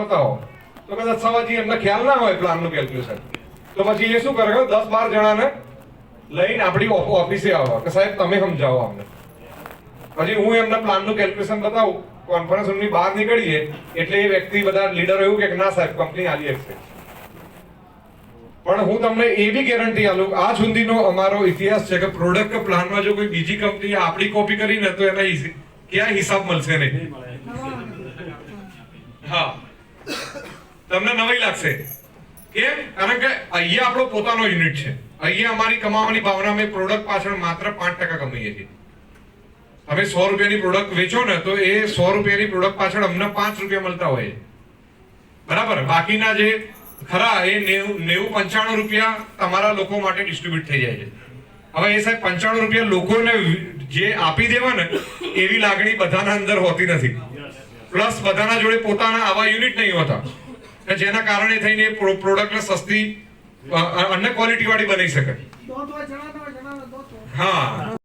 બતાવો. તો કદાચ સવાજી એમને ખ્યાલ ના હોય પ્લાનનું કેલ્ક્યુલેશન તો પછી એ શું કરે દસ બાર જણાને લઈને આપણી ઓફ- ઓફિસે આવવા. કે સાહેબ તમે સમજાવો અમને. પછી હું એમને પ્લાનનું કેલ્ક્યુલેશન બતાવું. કોન્ફરન્સ રૂમની બહાર નીકળીએ. એટલે એ વ્યક્તિ બધા લીડર એવું કે ના સાહેબ કંપની આલી શકશે પણ હું તમને એ બી ગેરંટી આલું આ સુધીનો અમારો ઇતિહાસ છે કે પ્રોડક્ટ પ્લાનમાં જો કોઈ બીજી કંપની આપણી કોપી કરીને તો એના ક્યાં હિસાબ મળશે નહીં. હા. તમને નવાઈ લાગશે. કેમ? કારણ કે અહીંયા આપણો પોતાનો યુનિટ છે. અહીંયા અમારી કમાવાની ભાવના અમે પ્રોડક્ટ પાછળ માત્ર પાંચ ટકા કમાઈએ છીએ. તમે સો રૂપિયાની પ્રોડક્ટ વેચો ને તો એ સો રૂપિયાની પ્રોડક્ટ પાછળ અમને પાંચ રૂપિયા મળતા હોય. બરાબર? બાકીના જે ખરા એ નેવું નેવું પંચાણું રૂપિયા તમારા લોકો માટે ડિસ્ટ્રીબ્યુટ થઈ જાય છે. હવે એ સાહેબ પંચાણું રૂપિયા લોકોને જે આપી દેવા ને એવી લાગણી બધાના અંદર હોતી નથી. પ્લસ બધાના જોડે પોતાના આવા યુનિટ નહીં હોતા. કે જેના કારણે થઈને પ્રોડક્ટ પ્રો- પ્રોડક્ટને સસ્તી અન્ય ક્વોલિટી વાળી બની શકે. હા.